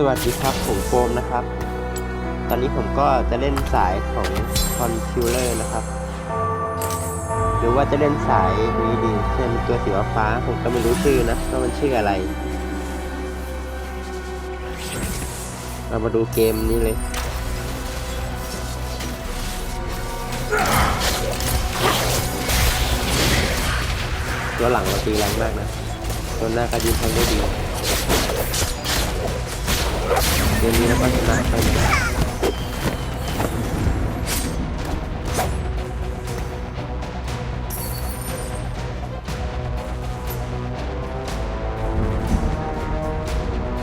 สวัสดีครับ ผมโฟมนะครับ ตอนนี้ผมก็จะเล่นสายของคอนคิวเลอร์นะครับ หรือว่าจะเล่นสายนี้ดีเช่นตัวสีฟ้าผมก็ไม่รู้ชื่อนะว่ามันชื่ออะไร เรามาดูเกมนี้เลยตัวหลังเราตีแรงมากนะ ตัวหน้าก็ยืนทางได้ดี เกมนี้เราก็ชนะไป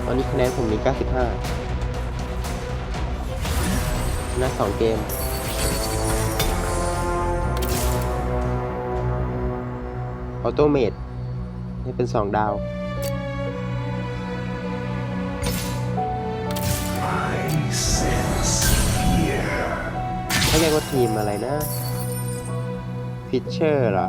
ตอนนี้คะแนนผมมี 95 ชนะ 2 เกมออโตเมดให้เป็น 2 ดาว เขาเรียกว่าทีมอะไรนะฟิชเชอร์เหรอ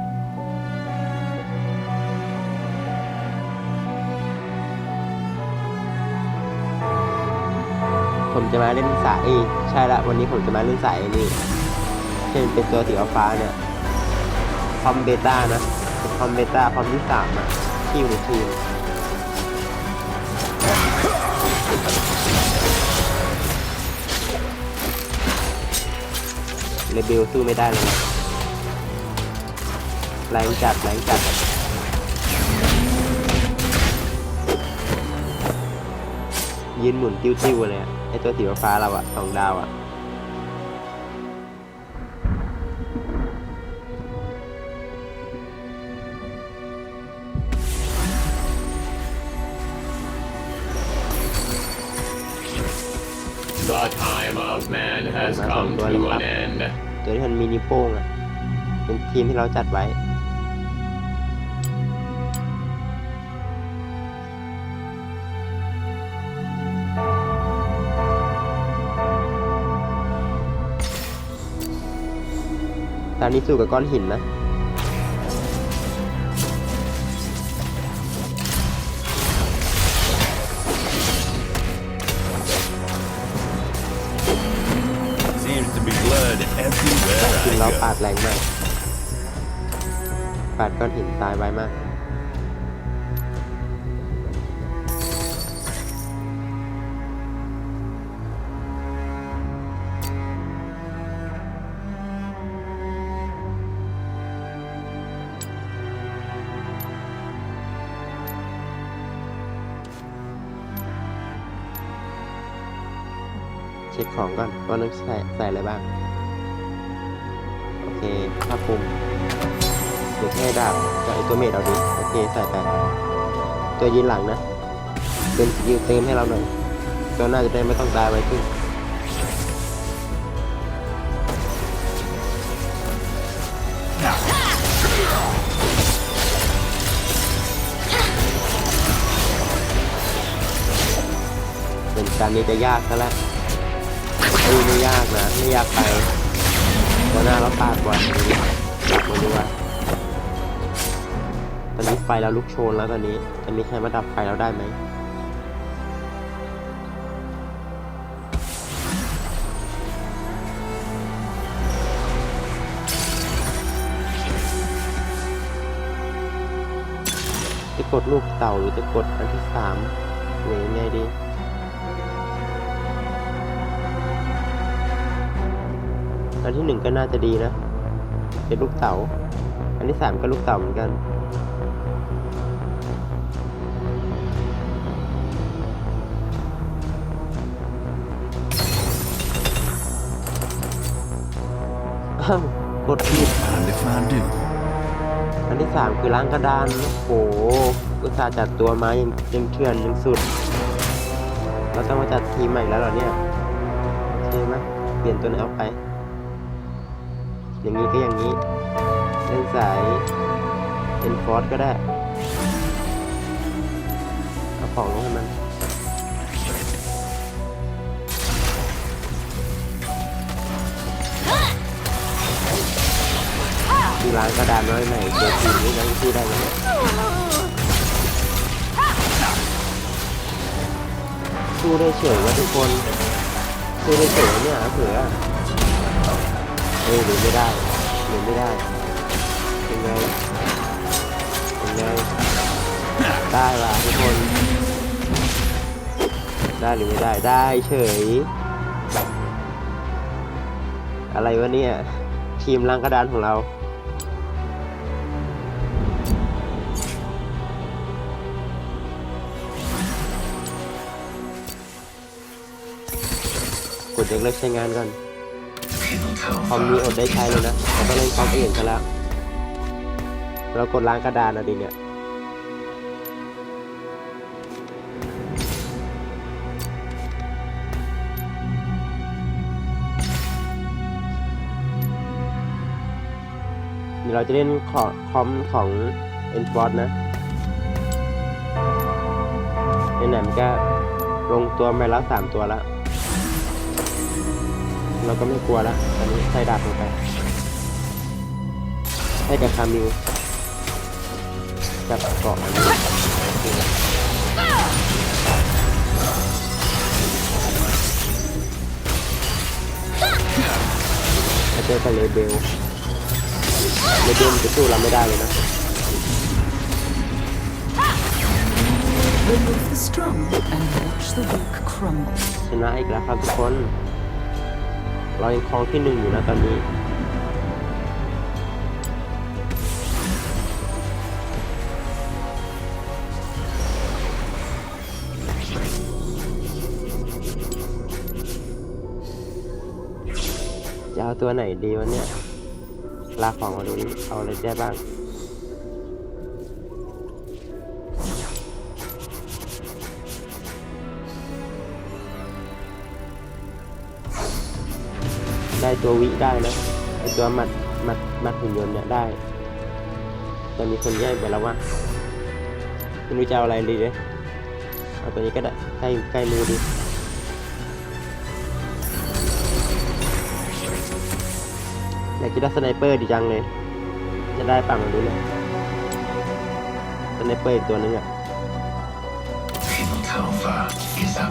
ผมจะมาเล่นสายอ้ยใช่ละวันนี้ผมจะมาเล่นสายนี่เช่นเป็นตัวสีฟ้าเนี่ยคอมเบต้านะคอมเบต้าคอมที่สามอะที่อยู่ในทีม เลเบลสู้ไม่ได้เลยนะแรงจัดแรงจัดยืนหมุนติ้วๆเลยอะไอตัวสีฟ้าเราอะสองดาวอะ The time of man has ตัวที่มันมีนิ้วโป้งอะเป็นทีมที่เราจัดไว้ ตอนนี้สู้กับก้อนหินนะ ปาดก้อนหินตายไวมาก เช็คของก่อนว่าต้องใส่ใส่อะไรบ้าง โอเคผ้าคลุม เดี๋ยวแค่ดาบกับไอตัวเมดเอาดิโอเคใส่ไปตัวยืนหลังนะเป็นสกิลเติมให้เราหน่อยตัวหน้าจะได้ไม่ต้องตายไว้ขึ้นเป็นการนี้จะยากซะแล้วเอ้ยไม่ยากนะ ไม่ยากไปตัวหน้าเราปาดบอลหลับมาดูว่า นี้ไฟเราลุกโชนแล้วตอนนี้จะมีใครมาดับไฟเราได้ไหมจะกดลูกเต่าหรือจะกดอันที่สามหรือยังไงดีอันที่หนึ่งก็น่าจะดีนะเป็นลูกเต๋าอันที่สามก็ลูกเต๋าเหมือนกัน อ้าวกดผิด Mind if I do? อันที่สามคือล้างกระดาน โอ้โหอุตส่าห์จัดตัวมายังยังเถื่อนยังสุด เราต้องมาจัดทีมใหม่แล้วเหรอเนี่ยโอเคไหมเปลี่ยนตัวไหนออกไป อย่างนี้ก็อย่างนี้ เล่นสายเป็นฟอร์สก็ได้ เอาของลงให้มัน ที่ร้านกระดานน้อยไหนเจอทีมนี้ยังสู้ได้ไหมเนี่ยสสู้ได้เฉยว่าทุกคนสู้ได้เฉยเนี่ยเผื่อเอ้ยหรือไม่ได้หรือไม่ได้ยังไงยังไงได้ว่ะทุกคน ได้หรือไม่ได้ได้เฉย อะไรวะเนี่ยทีมลังกระดานของเรา กดยกเลิกใช้งานก่อนคอมนี้อดได้ใช้เลยนะเราต้องเล่นคอมอื่นกันแล้วเรากดล้างกระดานอะดิเนี่ยเดี๋ยวเราจะเล่นขอคอมของ e n f o r c e นะในไหนๆมันก็ลงตัวไปแล้วสามตัวแล้ว เราก็ไม่กลัวแล้วตอนนี้ใส่ดาบลงไปให้กับคามิวกับเกาะอันนี้มาเจอกับเลเบลเลเบลมันจะสู้เราไม่ได้เลยนะ Remove the strong and watch the weak crumble. ชนะอีกแล้วครับทุกคน เรายังครองที่หนึ่งอยู่นะตอนนี้จะเอาตัวไหนดีวะเนี่ยลาของมาดูนี่เอาอะไรได้บ้าง ตัววิได้นะไอตัวหมัดหมัดหมัดหุ่นยนต์เนี่ยได้ แต่มีคนแย่งไปแล้วว่าไม่รู้จะเอาอะไรดีเลยเอาตัวนี้ก็ได้ใกล้ใกล้มือดีอยากจะได้สไนเปอร์ดีจังเลย จะได้ปังมาดูเลยสไนเปอร์อีกตัวนึงอะ Piltover is a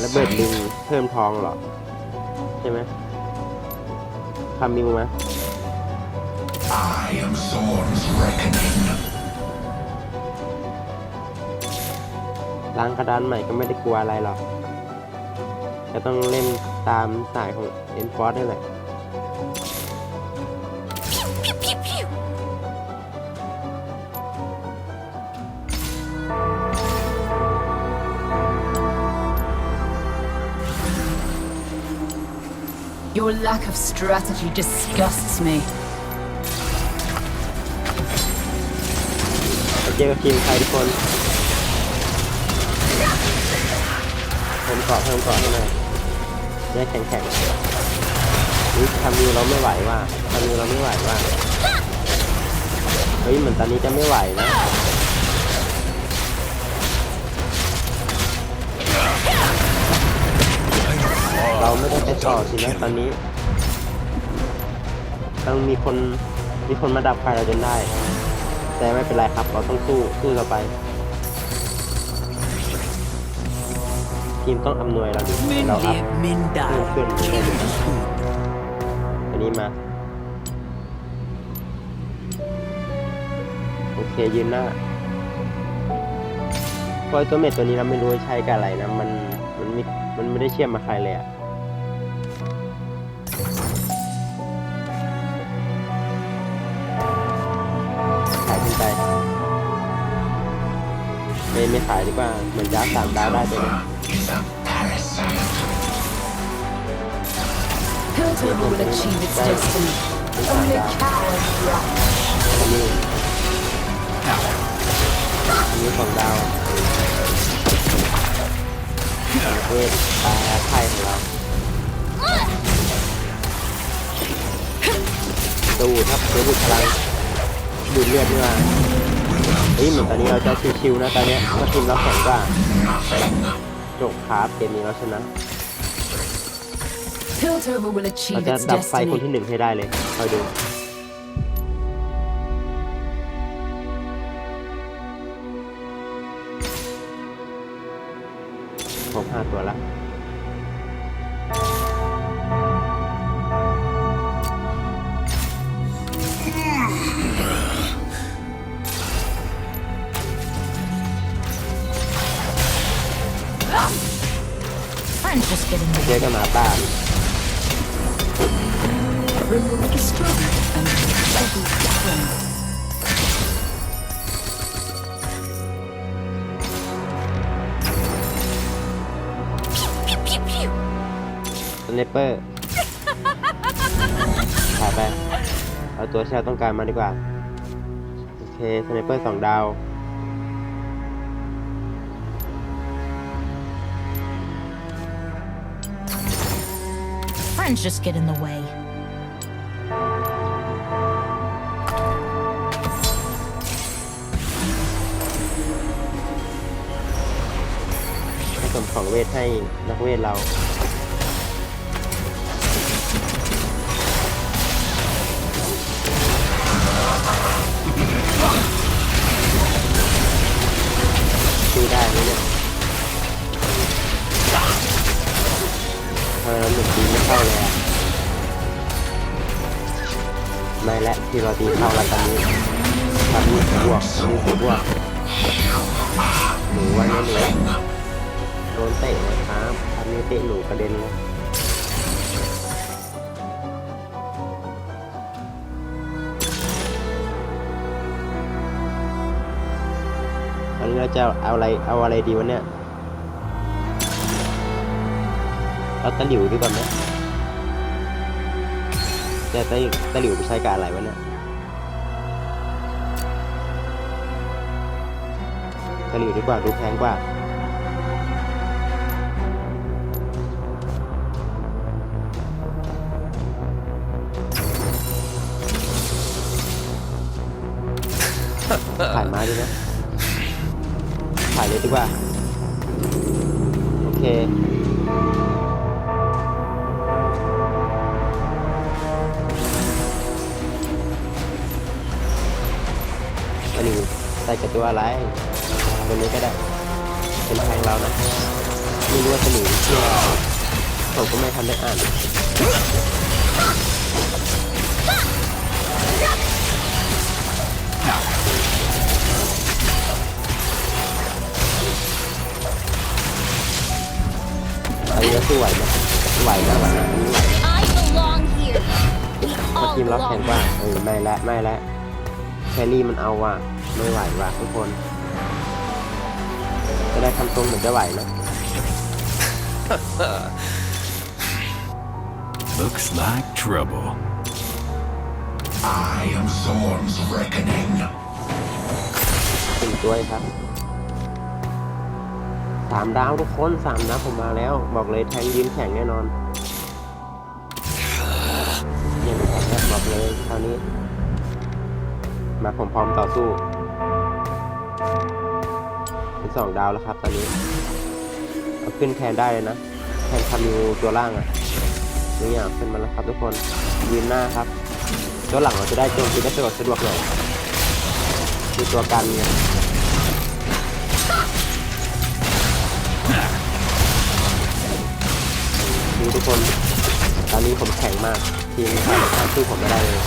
แล้วเบิด parasite. ลิงเพิ่มทองเหรอ ใช่ไหม คามิวไหม I am Zorn's reckoning. ล้างกระดานใหม่ก็ไม่ได้กลัวอะไรหรอกก็ต้องเล่นตามสายของเอ็นฟอร์นี่แหละ of strategy disgusts me. เจอกับทีมใครทุกคนเพิ่มเกาะเพิ่มเกาะให้หน่อยจะได้แข็งแข็งอุ้ยคามิวเราไม่ไหวว่ะคามิวเราไม่ไหวว่ะเฮ้ยเหมือนตอนนี้จะไม่ไหวนะเราไม่ได้ไปต่อสินะตอนนี้ ต้องมีคนมีคนมาดับไฟเราจนได้ แต่ไม่เป็นไรครับ เราต้องสู้สู้ต่อไปทีมต้องอำนวยเราดิเราอัพ min เพื่อนเพื่อนไม่ได้เลยอันนี้มาโอเคยืนหน้าเพราะไอ้ตัวเม็ดตัวนี้เราไม่รู้ว่าใช้กับอะไรนะ มันมันไม่มันไม่ได้เชื่อมมาใครเลยอะ ไม่ไม่ขายดีกว่าเหมือนจ้าสามดาวได้ตัวนี้ Is a parasite. Piltover will achieve its destiny. ไม่สามดาวอันนี้อันนี้สองดาวเวทตาไพ่ของเราดูดครับดูดพลังดูดเลือดด้วย เฮ้ยเหมือนตอนนี้เราจะชิวๆนะตอนเนี้ยเพราะทีมเราแข็งกว่าจบคาร์บเกมนี้เราชนะ Piltover will เรา achieve จะ its ดับไฟคน destiny. ที่หนึ่งให้ได้เลยคอยดูผมหห้าตัวละ Friends just get in the เจอกันหมาป่า Remove the strong and ready friend. สไนเปอร์ถ่ายไป เอาตัวที่เราต้องการมาดีกว่า โอเคสไนเปอร์สองดาว Friends just get in the way. ให้สมของเวทให้นักเวทเราดูได้ไหมเนี่ย ทำไมเราหนึ่งตีไม่เข้าเลยไม่และที่เราตีเข้าแล้วตอนนี้ตอนนี้บวกตอนนี้บวกหนูว่าเนี่ยหนูโดนเตะเลยครับทำนี้เตะหนูกระเด็นเลยตอนนี้เราจะเอาอะไรเอาอะไรดีวะเนี่ย เอาตะหลิวดีกว่าไหมแต่ตะตะหลิวไปใช้กับอะไรวะเนี่ยตะหลิวดีกว่าดูแพงกว่าขายม้ดีนะขายเลยดีกว่า โอเค ใส่กับตัวอะไรตัวนี้ก็ได้ เป็นแทงเรานะไม่รู้ว่าจะหนีเชื่อผมก็ไม่ทันได้อ่านอันนี้ก็สู้ไหวไหมไหวแล้วไหวแล้วอันนี้ไหว I belong here. We ถ้า all ทีมรับแทง belong กว่า here. เออไม่ละไม่ละแครี่มันเอาว่ะ ไม่ไหวว่ะทุกคน จะได้ทำทรงเหมือนจะไหวนะ Looks like trouble. I am Zorn's reckoning. เป็นตัวเองครับสามดาวทุกคนสามดาวผมมาแล้ว บอกเลยแทงยืนแข่งแน่นอนเนี่ยมันแข่งแล้วบอกเลยคราวนี้ มาผมพร้อมต่อสู้ เป็นสองดาวแล้วครับ ตอนนี้เอาขึ้นแทนได้เลยนะแทนคามิวตัวล่างอะ่ะนี่อะขึ้นมาแล้วครับทุกคนยืนหน้าครับตัวหลังเราจะได้โจมตีได้สะดวกสะดวกหน่อยมีตัวกันไงดูทุกคน ตอนนี้ผมแข็งมากทีมฝ่ายตรงข้ามสู้ผมไม่ได้เลย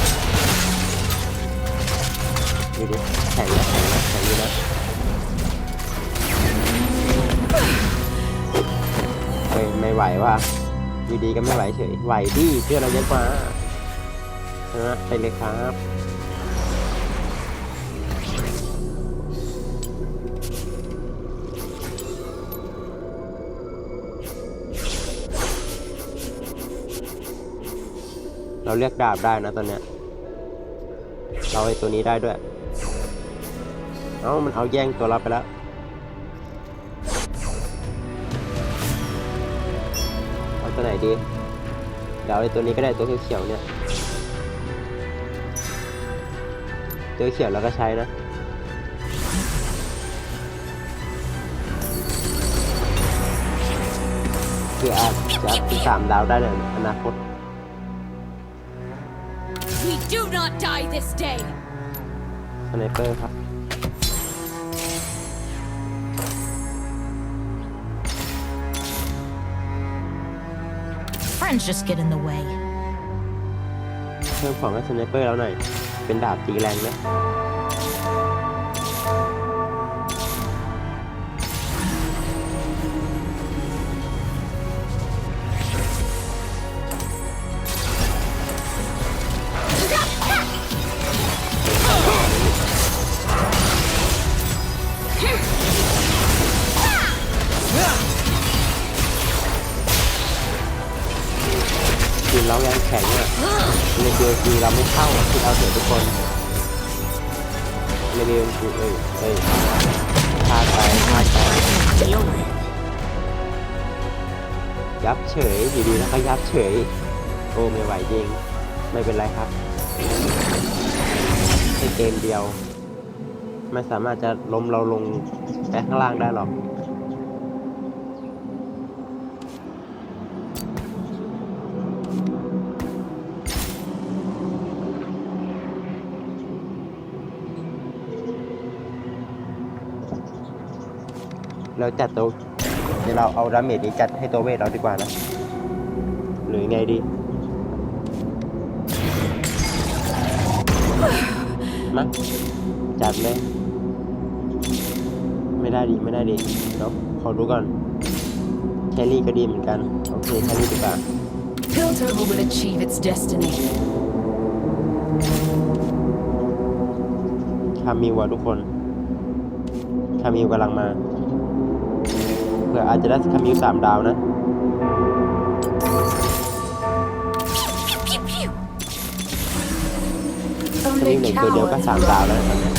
ดูดิแข็งนะแข็งนะแข็งอยู่นะ เฮ้ยไม่ไหวว่ะอยู่ดีก็ไม่ไหวเฉย ไหวดิเชื่อเราเยอะกว่านะไปเลยครับเราเลือกดาบได้นะตอนเนี้ย เราไอ้ตัวนี้ได้ด้วย เอ้ามันเอาแย่งตัวเราไปแล้ว ตัวไหนดีเดี๋ยวเอาไอ้ตัวนี้ก็ได้ตัวเขียวๆเนี่ย ตัวเขียวเราก็ใช้นะคืออาจจะเป็นสามดาวได้ในอนาคต We do not die this day. สไนเปอร์ครับ friends just get in the way. เพิ่มของให้สไนเปอร์แล้วหน่อย เป็นดาบตีแรงนะ แข็งอะในเดียวทีเราไม่เข้าอะที่เราเถอะทุกคนในเดียวทีเอ้ยเอ้ยพลาดไปพลาดไปยับเฉยอยู่ดีแล้วก็ยับเฉย โอ้ไม่ไหวจริง ไม่เป็นไรครับแค่เกมเดียว ไม่สามารถจะล้มเราลงไปข้างล่างได้หรอก เราจัดตัวเดี๋ยวเราเอาดาเมจนี้จัดให้ตัวเวทเราดีกว่านะหรือไงดี มาจัดเลย ไม่ได้ดีไม่ได้ดีเดี๋ยวขอดูก่อนแครี่ก็ดีเหมือนกัน โอเคแครี่ดีกว่า Piltover will achieve its destiny. คามิวอะทุกคน คามิวกำลังมา เผื่ออาจจะได้คามิวสามดาวนะ Pew pew. คามิวหนึ่งตัวเดียวก็สามดาวแล้วตอนนี้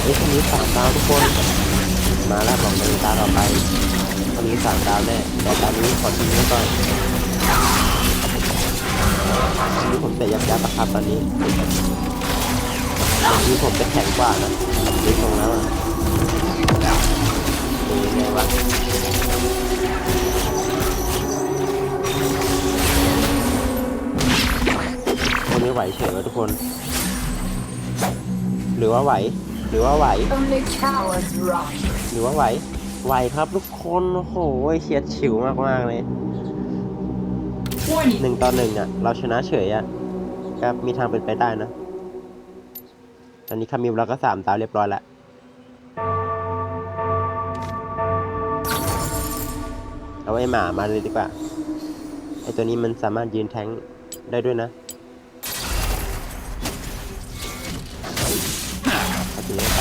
เฮ้ยคามิวสามดาวทุกคน มาแล้วบอกเลยตาต่อไปคามิวสามดาวแน่แต่ตอนนี้ขอทิ้งไว้ก่อนอันนี้ผมแต่ยับยับนะครับตอนนี้ ตอนนี้ผมจะแข็งกว่านะดูตรงแล้วอะเป็นยังไงวะวันนี้ไหวเฉยวะทุกคน หรือว่าไหว หรือว่าไหว Only cowards run. หรือว่าไหว ไหวครับทุกคน โอ้โหเฉียดฉิวมากๆเลยหนึ่งต่อหนึ่งอะ เราชนะเฉยอะก็มีทางเป็นไปได้นะต อนนี้คามิวเราก็สามตาเรียบร้อยแล้วเอาไอ้หมามาเลยดีกว่า ไอ้ตัวนี้มันสามารถยืนแทงค์ได้ด้วยนะเอาถึงนี้ไป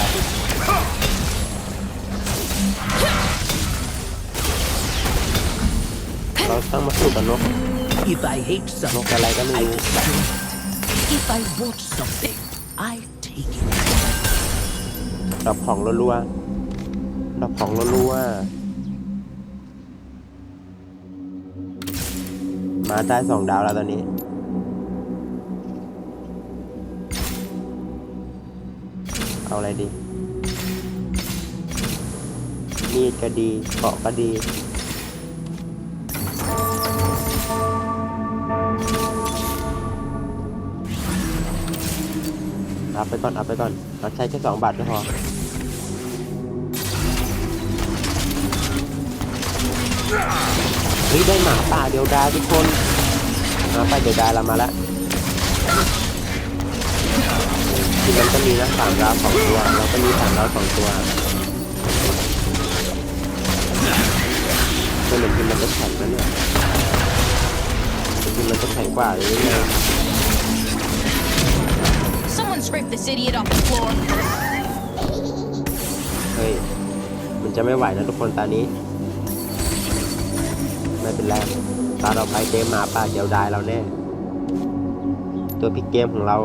เราต้องมาสู้กับนก If I hate น something, กอะไรก็ไม่ I รู้ destroy it. If I want something, I take it. ดอกของรัวๆดอกของรัวๆมาได้สองดาวแล้วตอนนี้ เอาอะไรดีมีดก็ดีเกาะก็ดี อาไปก่อนเอาไปก่อนเราใช้แค่สองบาทก็พอเฮ้ยได้หมาป่าเดียวดายทุกคนหมาป่าเดียวดายเรามาแล้วที่มันก็มีนะสามดาวสองตัวเราก็มีสามดาวสองตัวตัวหนึ่งที่มันจะแข็งนะเนี่ยที่มันจะแข็งกว่าเลยเนี่ย scrape this idiot off the floor. เฮ้ย มันจะไม่ไหวนะทุกคนตานี้ ไม่เป็นไร ตาเราไปเกมหมาป่าเดียวดายเราแน่ ตัวพิกเกมของเรา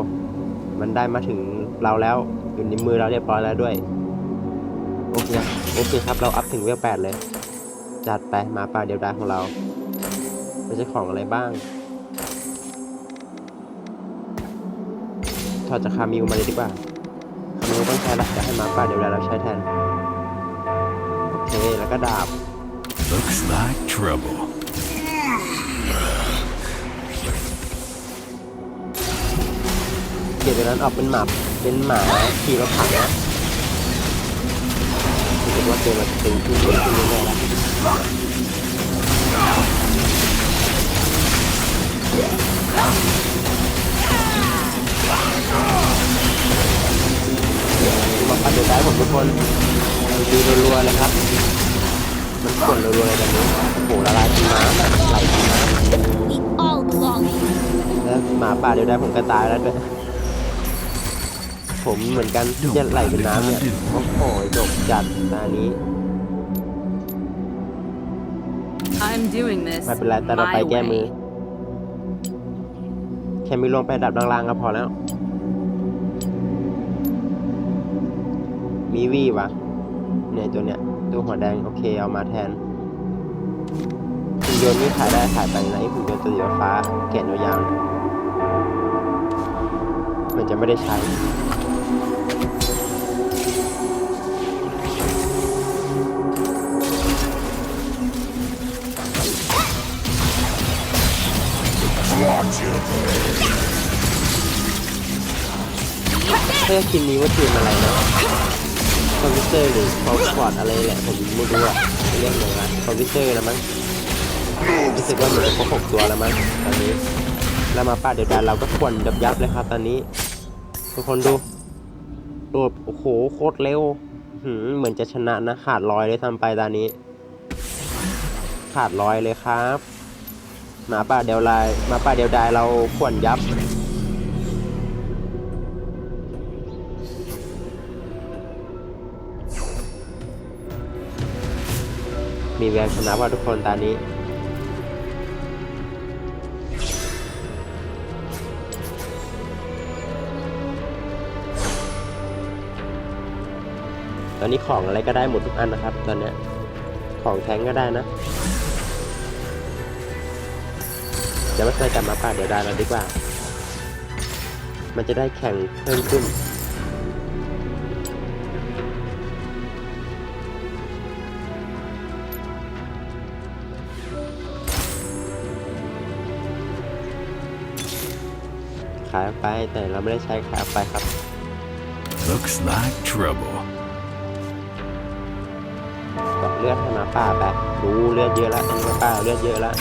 มันได้มาถึงเราแล้ว อยู่ในมือเราเรียบร้อยแล้วด้วย โอเคโอเคครับ เราอัพถึงเวลแปดเลย จัดไปหมาป่าเดียวดายของเราไม่ใช่ของอะไรบ้าง ถอดจากคามิวมาเลยดีกว่า คามิวต้องใช้ละจะให้หมาป่าเดียวดายเราใช้แทน โอเค แล้วก็ดาบ Looks like trouble. เกียรตินั้นออกเป็นหมาเป็นหมาขี่รถถังนะสึกว่าเกมมันตึงขึ้นตึงขึ้นเรื่อยๆแล้ว มาปัดเดือดได้ผมทุกคนดูรัวๆเลยครับ มันกดรัวๆเลยแบบนี้โอ้โหละลายเป็นน้ำอะไหลเป็นน้ำ We all belong here. แล้วหมาป่าเดี๋ยวได้ผมก็ตายแล้วด้วยผมเหมือนกันที่จะไหลเป็นน้ำเนี่ยโอ้โหจบจัดตานี้ I'm doing this ไม่เป็นไรแต่เราไป my แก้มือ way. แค่มีลงไปดับล่างๆก็พอแล้ว มีวีวะเนี่ยตัวเนี้ยตัวหัวแดงโอเคเอามาแทนหุ่นยนต์นี่ขายได้ขายไปนะไอหุ่นยนต์ตัวสีฟ้าเกนยาวๆเนี่ยมันจะไม่ได้ใช้ เสื้อคินนี้ว่าทีมอะไรนะคอมพิวเตอร์หรือคอมฟอร์ดอะไรแหละผมไม่รู้อะเรียกยังไงคอมพิวเตอร์แล้วมั้งรู้สึกว่าเหมือนจะครบหกตัวแล้วมั้งตอนนี้แล้วมาป้าเดี๋ยวดานเราก็ขวนยับยับเลยครับตอนนี้ ทุกคนดูโดดโอ้โหโคตรเร็วหืเหมือนจะชนะนะขาดลอยเลยทำไปตอนนี้ ขาดลอยเลยครับ หมาป่าเดียวลายหมาป่าเดียวดายเราขวนยับ มีแววชนะว่าทุกคนตอนนี้ตอนนี้ของอะไรก็ได้หมดทุกอันนะครับ ตอนนี้ของแทงก็ได้นะ เดี๋ยวมาใส่กับหมาป่าเดี๋ยวได้แล้วดีกว่า มันจะได้แข่งเพิ่มขึ้นขายออกไปแต่เราไม่ได้ใช้ขายออกไปครับ Looks like trouble. กดเลือดให้หมาป่าไปดูเลือดเยอะแล้วอันนี้หมาป่าเลือดเยอะแล้ว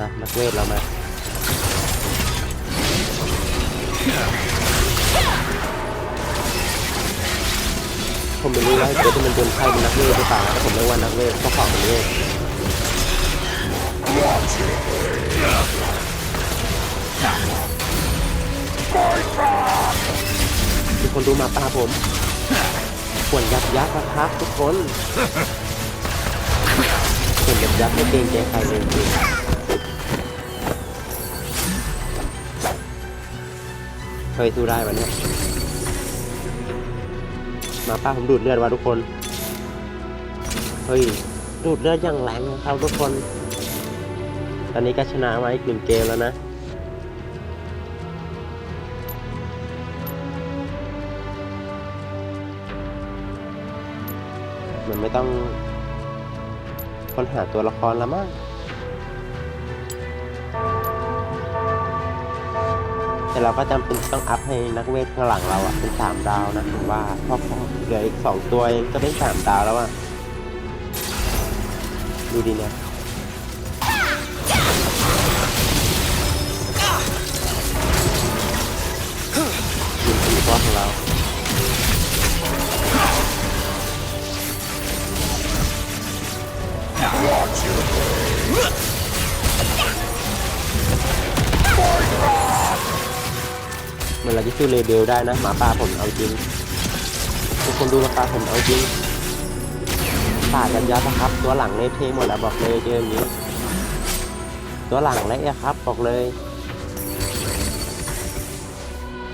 มานักเวทเรามาผมไม่รู้ว่าไอ้ตัวที่มันโดนไพ่เป็นนักเวทหรือเปล่าแต่ผมเรียกว่านักเวทเพราะของมันเวททุกคนดูมาปาผมขวนยับยักษ์นะครับทุกคนขวนยับยักษ์ไม่เกรงใจใครเลยจริง เคยสู้ได้ปะเนี่ยมาป่าผมดูดเลือดว่ะทุกคน เฮ้ย ดูดเลือดอย่างแรงนะครับทุกคน ตอนนี้ก็ชนะมาอีกหนึ่งเกมแล้วนะ มันไม่ต้องค้นหาตัวละครแล้วมั้ง แต่เราก็จำเป็นต้องอัพให้นักเวทข้างหลังเราอะเป็นสามดาวนะผมว่าเพราะเหลืออีกสองตัวเองก็เป็นสามดาวแล้วอะดูดีเนี่ย เหมือนเราจะสู้เลเบลได้นะหมาป่าผมเอาจริงทุกคนดูหมาป่าผมเอาจริงป่ากันยับนะครับ ตัวหลังเละเทหมดแล้วบอกเลยเจออย่างนี้ ตัวหลังเละครับบอกเลย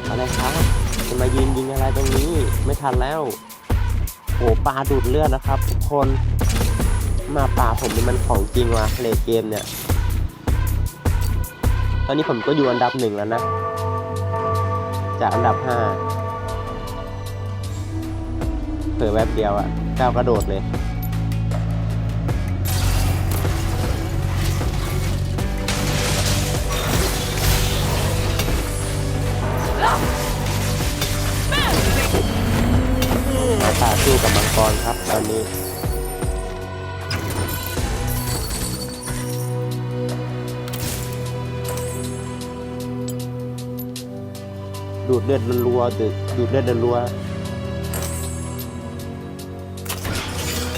อะไรครับจะมายืนยิงอะไรตรงนี้ไม่ทันแล้วโอ้ปลาดูดเลือดนะครับทุกคนมาป่าผมนี่มันของจริงว่ะเลเกมเนี่ย ตอนนี้ผมก็อยู่อันดับหนึ่งแล้วนะ จากอันดับ 5 เผลอแวบเดียวอะก้าวกระโดดเลย มาตาสู้กับมังกรครับตอนนี้ ดูดเลือดรัวๆดูดดูดเลือดรัวๆ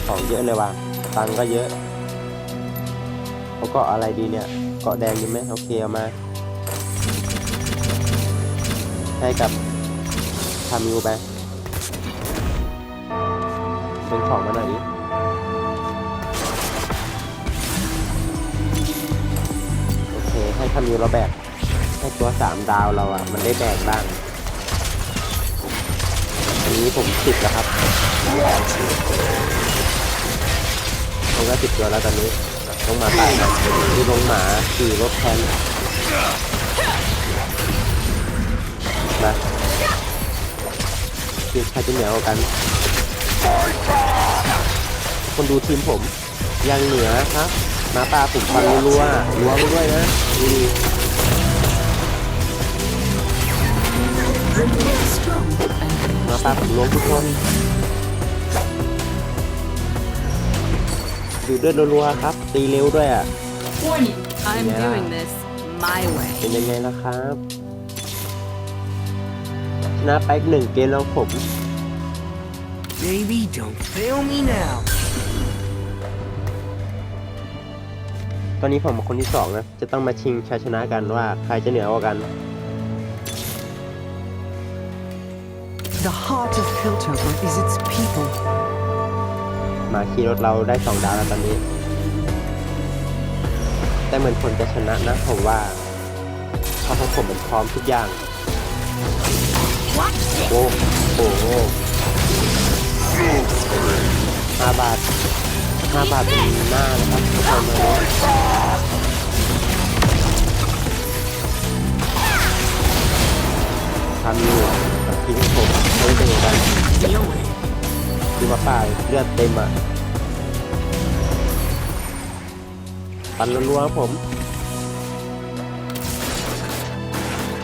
ของเยอะเลยว่ะตังก็เยอะเขาเกาะอะไรดีเนี่ย เกาะแดงดีไหมโอเคเอามา ให้กับทามิวไปเป็นของมาหน่อยดิโอเค ให้ทามิวเราแบก ตัวสามดาวเราอะ มันได้แบกบ้าง อันนี้ผมสิบแล้วครับผมก็สิบตัวแล้วตอนนี้ต้องมาตายนะดูลงหมาขี่รถแทนมาคือใครจะเหนียวกัน คนดูทีมผมยังเหนือครับมาป่าผมฟันรัวรัวไปด้วยนะดูดิ มาปาผมล้วงทุกคนดูดเลือดรัวๆครับ ตีเร็วด้วยอะ I'm Yeah. doing this my way. เป็นยังไงล่ะครับชนะไปอีกหนึ่งเกมแล้วผม Baby, don't fail me now. ตอนนี้ผมเป็นคนที่สองนะ จะต้องมาชิงชัยชนะกันว่าใครจะเหนือกว่ากัน The heart of Piltover is its people. มาขี่รถเราได้สองดาวแล้วตอนนี้ แต่เหมือนผลจะชนะนะผมว่าเพราะของผมมันพร้อมทุกอย่าง โอ้โหห้าบาทห้าบาทเป็นหน้านะครับทุกคนเลยทำอยู่ ทีมผมไม่เป็นไงดูมาป่าเลือดเต็มอะปันรัวๆครับผม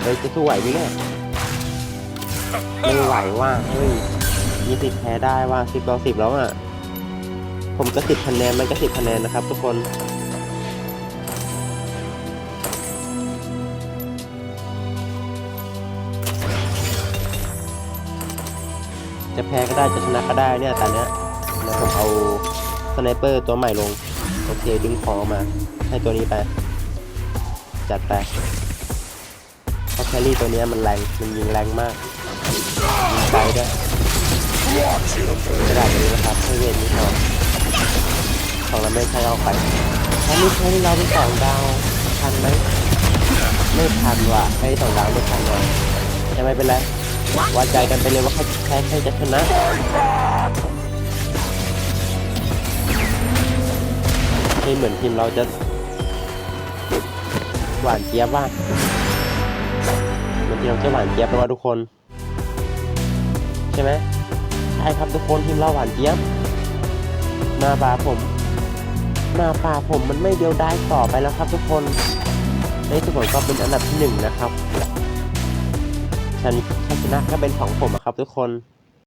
เฮ้ยจะสู้ไหวไหมเนี่ยไม่ไหวว่าเฮ้ยมีสิทธิ์แพ้ได้ว่าสิบต่อสิบแล้วอะ ผมก็สิบคะแนนมันก็สิบคะแนนนะครับทุกคน จะแพ้ก็ได้จะชนะก็ได้เนี่ยตอนเนี้ยเดี๋ยวผมเอาสไนเปอร์ตัวใหม่ลง โอเคดึงของออกมา ให้ตัวนี้ไป จัดไปเพราะแครี่ตัวเนี้ยมันแรงมันยิงแรงมากยิงไปด้วยกระดาษนี้นะครับให้เวทนี้พอของเราไม่ใช้เอาไปถ้าไม่ใช้เราเป็นสองดาวทันไหมไม่ทันว่ะไอ้สองดาวไม่ทันว่ะแต่ไม่เป็นไร วัดใจกันไปเลยว่าใครแพ้ใครจะชนะให้เหมือนทีมเราจะหวานเจี๊ยบว่าเหมือนทีมเราจะหวานเจี๊ยบนะว่าทุกคน ใช่ไหมใช่ครับทุกคนทีมเราหวานเจี๊ยบมาป่าผมมาป่าผมมันไม่เดียวได้ต่อไปแล้วครับทุกคนในที่สุดผมก็เป็นอันดับที่หนึ่งนะครับ ชันชัยชนะก็เป็นของผมอะครับทุกคน